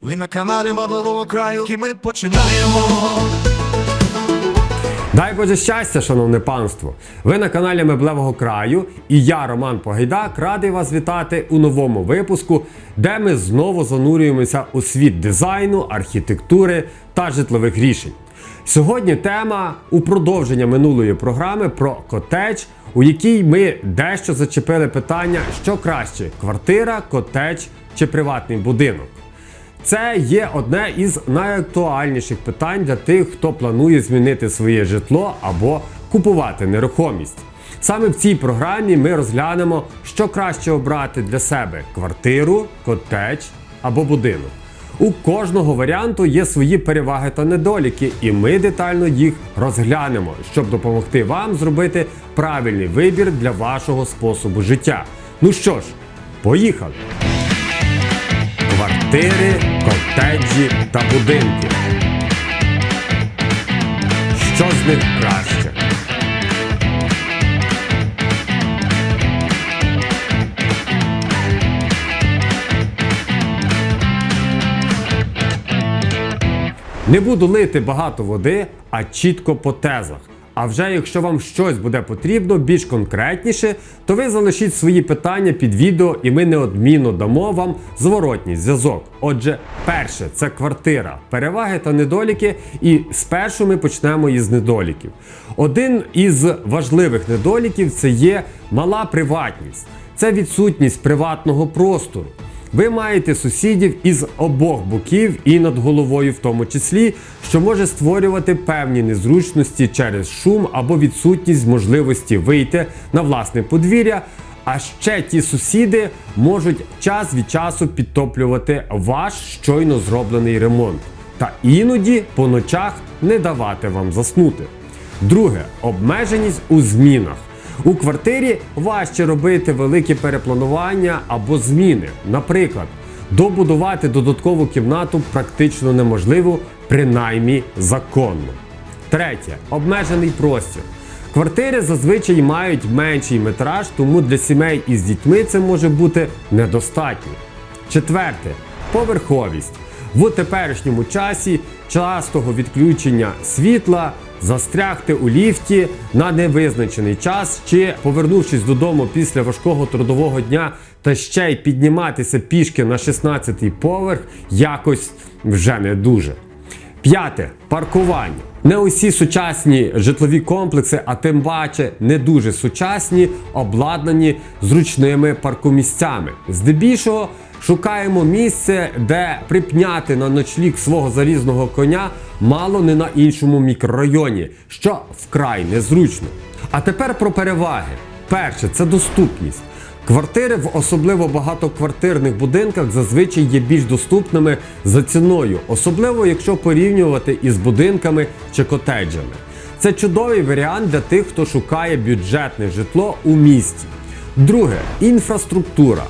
Ви на каналі Модового краю, і ми починаємо. Дай Боже щастя, шановне панство! Ви на каналі Меблевого краю і я, Роман Погайдак, радий вас вітати у новому випуску, де ми знову занурюємося у світ дизайну, архітектури та житлових рішень. Сьогодні тема у продовження минулої програми про котедж, у якій ми дещо зачепили питання, що краще: квартира, котедж чи приватний будинок. Це є одне із найактуальніших питань для тих, хто планує змінити своє житло або купувати нерухомість. Саме в цій програмі ми розглянемо, що краще обрати для себе квартиру, котедж або будинок. У кожного варіанту є свої переваги та недоліки, і ми детально їх розглянемо, щоб допомогти вам зробити правильний вибір для вашого способу життя. Ну що ж, поїхали! Квартири, котеджі та будинки. Що з них краще? Не буду лити багато води, а чітко по тезах. А вже якщо вам щось буде потрібно більш конкретніше, то ви залишіть свої питання під відео, і ми неодмінно дамо вам зворотній зв'язок. Отже, перше це квартира, переваги та недоліки. І спершу ми почнемо із недоліків. Один із важливих недоліків це є мала приватність, це відсутність приватного простору. Ви маєте сусідів із обох боків і над головою, в тому числі, що може створювати певні незручності через шум або відсутність можливості вийти на власне подвір'я. А ще ті сусіди можуть час від часу підтоплювати ваш щойно зроблений ремонт, та іноді по ночах не давати вам заснути. Друге обмеженість у змінах. У квартирі важче робити великі перепланування або зміни. Наприклад, добудувати додаткову кімнату практично неможливо, принаймні законно. Третє обмежений простір. Квартири зазвичай мають менший метраж, тому для сімей із дітьми це може бути недостатньо. Четверте поверховість. В теперішньому часі частого відключення світла застрягти у ліфті на невизначений час, чи повернувшись додому після важкого трудового дня та ще й підніматися пішки на 16-й поверх, якось вже не дуже. П'яте паркування. Не усі сучасні житлові комплекси, а тим паче не дуже сучасні, обладнані зручними паркомісцями. Здебільшого шукаємо місце, де припняти на ночліг свого залізного коня мало не на іншому мікрорайоні, що вкрай незручно. А тепер про переваги. Перше це доступність. Квартири в особливо багатоквартирних будинках зазвичай є більш доступними за ціною, особливо якщо порівнювати із будинками чи котеджами. Це чудовий варіант для тих, хто шукає бюджетне житло у місті. Друге інфраструктура.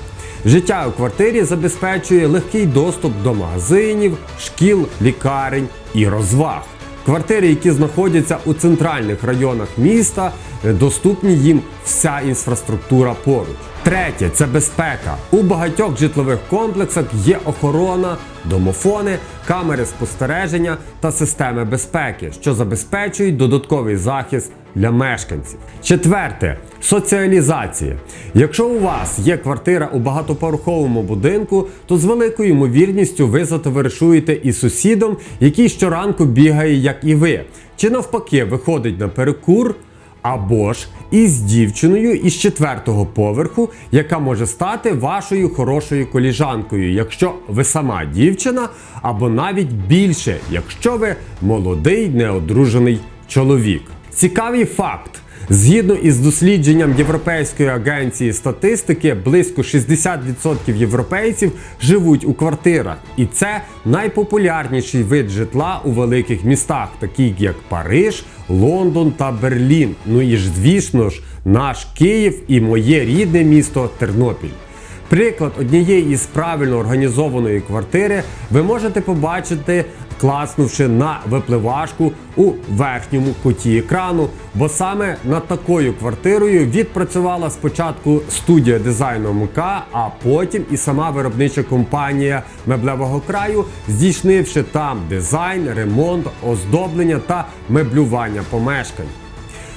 Життя у квартирі забезпечує легкий доступ до магазинів, шкіл, лікарень і розваг. Квартири, які знаходяться у центральних районах міста, доступні їм вся інфраструктура поруч. Третє це безпека. У багатьох житлових комплексах є охорона, домофони, камери спостереження та системи безпеки, що забезпечують додатковий захист для мешканців. Четверте соціалізація. Якщо у вас є квартира у багатоповерховому будинку, то з великою ймовірністю ви затоваришуєте із сусідом, який щоранку бігає, як і ви, чи навпаки виходить на перекур. Або ж із дівчиною із четвертого поверху, яка може стати вашою хорошою коліжанкою, якщо ви сама дівчина, або навіть більше, якщо ви молодий неодружений чоловік. Цікавий факт. Згідно із дослідженням Європейської агенції статистики, близько 60% європейців живуть у квартирах, і це найпопулярніший вид житла у великих містах, таких як Париж, Лондон та Берлін. Ну і ж, звісно ж, наш Київ і моє рідне місто Тернопіль. Приклад однієї із правильно організованої квартири ви можете побачити, класнувши на випливашку у верхньому куті екрану, бо саме над такою квартирою відпрацювала спочатку студія дизайну МК, а потім і сама виробнича компанія меблевого краю, здійснивши там дизайн, ремонт, оздоблення та меблювання помешкань.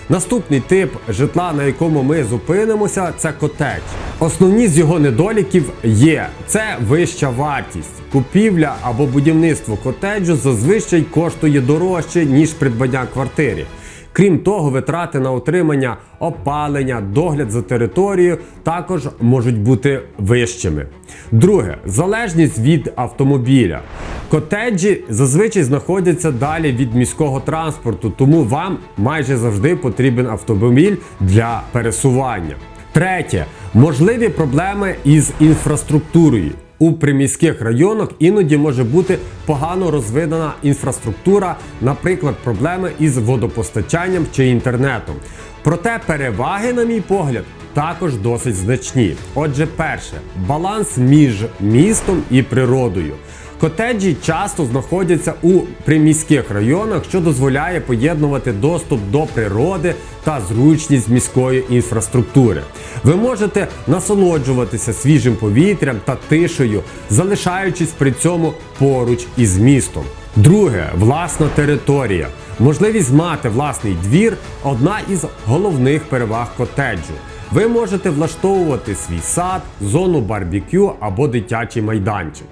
Наступний тип житла, на якому ми зупинимося, це котедж. Основні з його недоліків є це вища вартість. Купівля або будівництво котеджу зазвичай коштує дорожче, ніж придбання квартири. Крім того, витрати на утримання, опалення, догляд за територією також можуть бути вищими. Друге залежність від автомобіля. Котеджі зазвичай знаходяться далі від міського транспорту, тому вам майже завжди потрібен автомобіль для пересування. Третє можливі проблеми із інфраструктурою. У приміських районах іноді може бути погано розвинена інфраструктура, наприклад, проблеми із водопостачанням чи інтернетом. Проте переваги, на мій погляд, також досить значні. Отже, перше баланс між містом і природою. Котеджі часто знаходяться у приміських районах, що дозволяє поєднувати доступ до природи та зручність міської інфраструктури. Ви можете насолоджуватися свіжим повітрям та тишею, залишаючись при цьому поруч із містом. Друге власна територія. Можливість мати власний двір одна із головних переваг котеджу. Ви можете влаштовувати свій сад, зону барбекю або дитячий майданчик.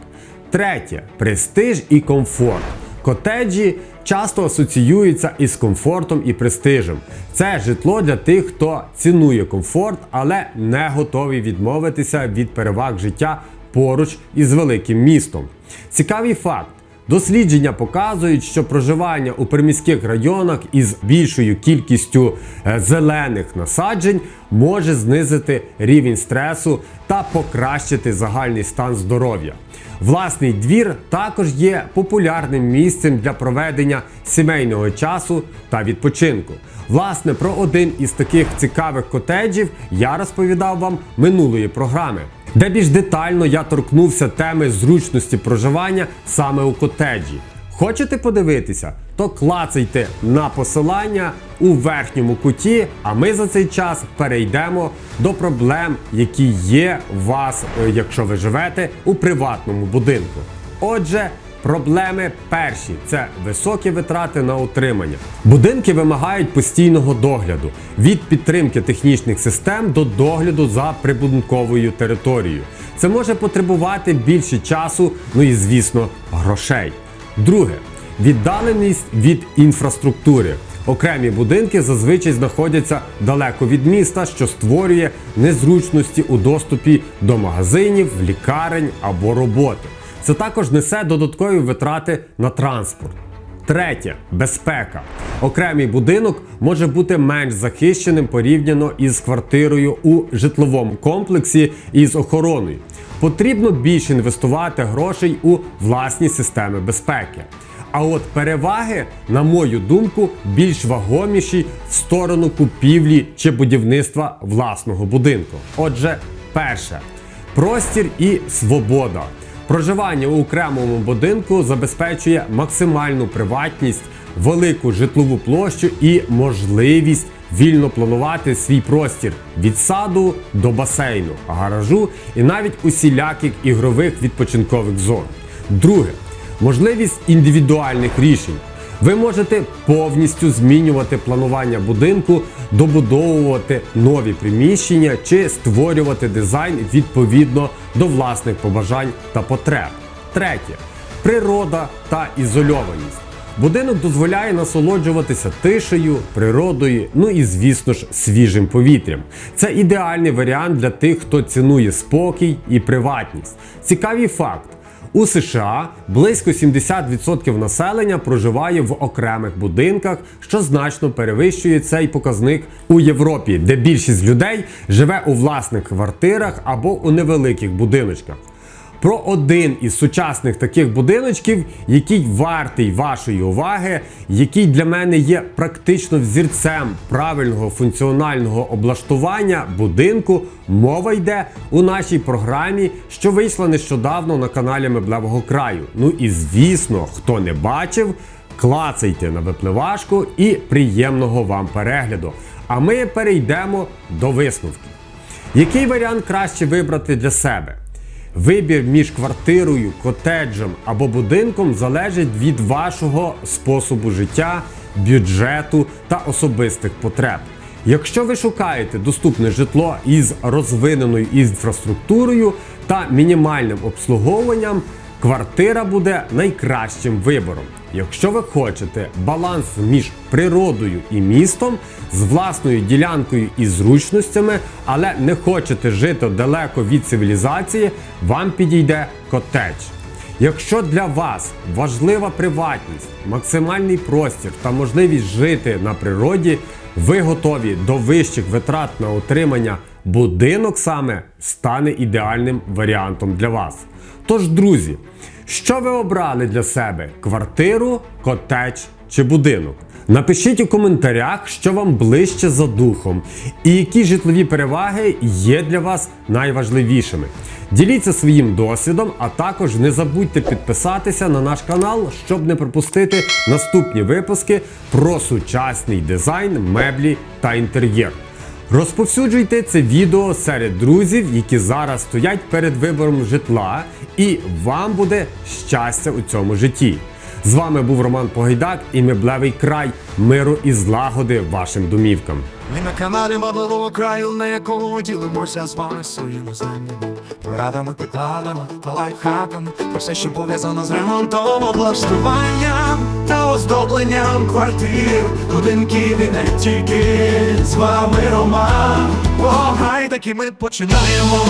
Третє престиж і комфорт. Котеджі часто асоціюються із комфортом і престижем. Це житло для тих, хто цінує комфорт, але не готовий відмовитися від переваг життя поруч із великим містом. Цікавий факт. Дослідження показують, що проживання у приміських районах із більшою кількістю е, зелених насаджень може знизити рівень стресу та покращити загальний стан здоров'я. Власний двір також є популярним місцем для проведення сімейного часу та відпочинку. Власне, про один із таких цікавих котеджів я розповідав вам минулої програми, де більш детально я торкнувся теми зручності проживання саме у котеджі. Хочете подивитися? То клацайте на посилання у верхньому куті, а ми за цей час перейдемо до проблем, які є у вас, е, якщо ви живете у приватному будинку. Отже, проблеми перші це високі витрати на утримання. Будинки вимагають постійного догляду від підтримки технічних систем до догляду за прибудинковою територією. Це може потребувати більше часу, ну і звісно, грошей. Друге віддаленість від інфраструктури. Окремі будинки зазвичай знаходяться далеко від міста, що створює незручності у доступі до магазинів, лікарень або роботи. Це також несе додаткові витрати на транспорт. Третє безпека. Окремий будинок може бути менш захищеним порівняно із квартирою у житловому комплексі із охороною. Потрібно більше інвестувати грошей у власні системи безпеки. А от переваги, на мою думку, більш вагоміші в сторону купівлі чи будівництва власного будинку. Отже, перше простір і свобода. Проживання у окремому будинку забезпечує максимальну приватність, велику житлову площу і можливість вільно планувати свій простір від саду до басейну, гаражу і навіть усіляких ігрових відпочинкових зон. Друге можливість індивідуальних рішень. Ви можете повністю змінювати планування будинку, добудовувати нові приміщення чи створювати дизайн відповідно до власних побажань та потреб. Третє природа та ізольованість. Будинок дозволяє насолоджуватися тишею, природою, ну і звісно ж свіжим повітрям. Це ідеальний варіант для тих, хто цінує спокій і приватність. Цікавий факт. У США близько 70% населення проживає в окремих будинках, що значно перевищує цей показник у Європі, де більшість людей живе у власних квартирах або у невеликих будиночках. Про один із сучасних таких будиночків, який вартий вашої уваги, який для мене є практично взірцем правильного функціонального облаштування будинку. Мова йде у нашій програмі, що вийшла нещодавно на каналі Меблевого краю. Ну і звісно, хто не бачив, клацайте на випливашку і приємного вам перегляду. А ми перейдемо до висновків. Який варіант краще вибрати для себе? Вибір між квартирою, котеджем або будинком залежить від вашого способу життя, бюджету та особистих потреб. Якщо ви шукаєте доступне житло із розвиненою інфраструктурою та мінімальним обслуговуванням, квартира буде найкращим вибором. Якщо ви хочете баланс між природою і містом, з власною ділянкою і зручностями, але не хочете жити далеко від цивілізації, вам підійде котедж. Якщо для вас важлива приватність, максимальний простір та можливість жити на природі, ви готові до вищих витрат на утримання, будинок саме стане ідеальним варіантом для вас. Тож, друзі, що ви обрали для себе: квартиру, котедж чи будинок? Напишіть у коментарях, що вам ближче за духом, і які житлові переваги є для вас найважливішими. Діліться своїм досвідом, а також не забудьте підписатися на наш канал, щоб не пропустити наступні випуски про сучасний дизайн, меблі та інтер'єр. Розповсюджуйте це відео серед друзів, які зараз стоять перед вибором житла, і вам буде щастя у цьому житті. З вами був Роман Погайдак і меблевий край миру і злагоди вашим домівкам. Ми на каналі Меблевого краю, на якому ділимося з вами своїми знаннями, порадами, питаннями та лайфхаками, про все, що пов'язано з ремонтом, облаштуванням та оздобленням квартир, будинків і не тільки з вами Роман. Погайдак і ми починаємо.